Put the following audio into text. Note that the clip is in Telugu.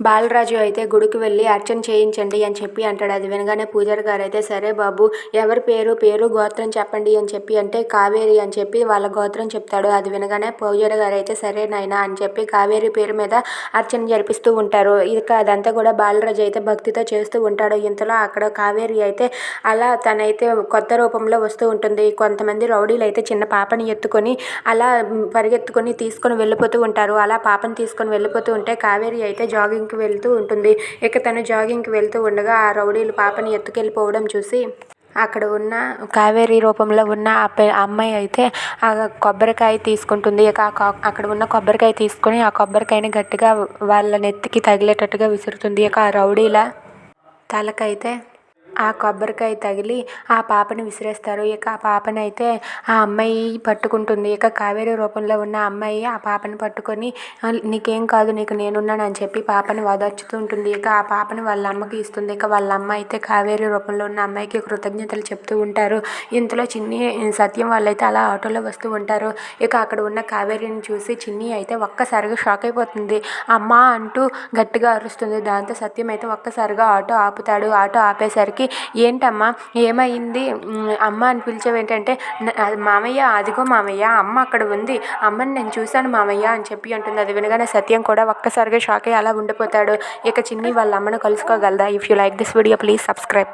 బాలరాజు అయితే గుడికి వెళ్ళి అర్చన చేయించండి అని చెప్పి అంటాడు. అది వినగానే పూజారి గారు అయితే సరే బాబు ఎవరి పేరు పేరు గోత్రం చెప్పండి అని చెప్పి అంటే కావేరి అని చెప్పి వాళ్ళ గోత్రం చెప్తాడు. అది వినగానే పూజారి గారు అయితే సరే నాయనా అని చెప్పి కావేరి పేరు మీద అర్చన జరిపిస్తూ ఉంటారు. ఇక అదంతా కూడా బాలరాజు అయితే భక్తితో చేస్తూ ఉంటాడు. ఇంతలో అక్కడ కావేరి అయితే అలా తనైతే కొత్త రూపంలో వస్తూ ఉంటుంది. కొంతమంది రౌడీలు అయితే చిన్న పాపని ఎత్తుకొని అలా పరిగెత్తుకొని తీసుకొని వెళ్ళిపోతూ ఉంటారు. అలా పాపని తీసుకొని వెళ్ళిపోతూ ఉంటే కావేరి అయితే జాగింగ్ జాగింగ్కి వెళ్తూ ఉంటుంది. ఇక తను జాగింగ్కి వెళ్తూ ఉండగా ఆ రౌడీలు పాపని ఎత్తుకెళ్ళిపోవడం చూసి అక్కడ ఉన్న కావేరి రూపంలో ఉన్న ఆ అమ్మాయి అయితే ఆ కొబ్బరికాయ తీసుకుంటుంది. ఇక అక్కడ ఉన్న కొబ్బరికాయ తీసుకొని ఆ కొబ్బరికాయని గట్టిగా వాళ్ళ నెత్తికి తగిలేటట్టుగా విసురుతుంది. ఇక ఆ రౌడీల తలకైతే ఆ కొబ్బరికాయ తగిలి ఆ పాపని విసిరేస్తారు. ఇక ఆ పాపని అయితే ఆ అమ్మాయి పట్టుకుంటుంది. ఇక కావేరి రూపంలో ఉన్న అమ్మాయి ఆ పాపని పట్టుకొని నీకేం కాదు నీకు నేనున్నాను అని చెప్పి పాపని ఓదార్చుతూ ఉంటుంది. ఇక ఆ పాపని వాళ్ళ అమ్మకి ఇస్తుంది. ఇక వాళ్ళ అమ్మ అయితే కావేరి రూపంలో ఉన్న అమ్మాయికి కృతజ్ఞతలు చెప్తూ ఉంటారు. ఇంతలో చిన్ని సత్యం వాళ్ళైతే అలా ఆటోలో వస్తూ ఉంటారు. ఇక అక్కడ ఉన్న కావేరిని చూసి చిన్ని అయితే ఒక్కసారిగా షాక్ అయిపోతుంది. అమ్మ అంటూ గట్టిగా అరుస్తుంది. దాంతో సత్యం అయితే ఒక్కసారిగా ఆటో ఆపుతాడు. ఆటో ఆపేసరికి ఏంటమ్మా ఏమైంది? అమ్మ అని పిలిచేవి ఏంటంటే మామయ్య అదిగో మామయ్య అమ్మ అక్కడ ఉంది. అమ్మని నేను చూశాను మామయ్య అని చెప్పి అంటుంది. అది వినగానే సత్యం కూడా ఒక్కసారిగా షాక్ అయ్యి అలా ఉండిపోతాడు. ఇక చిన్ని వాళ్ళ అమ్మను కలుసుకోగలదా? If you like this video please subscribe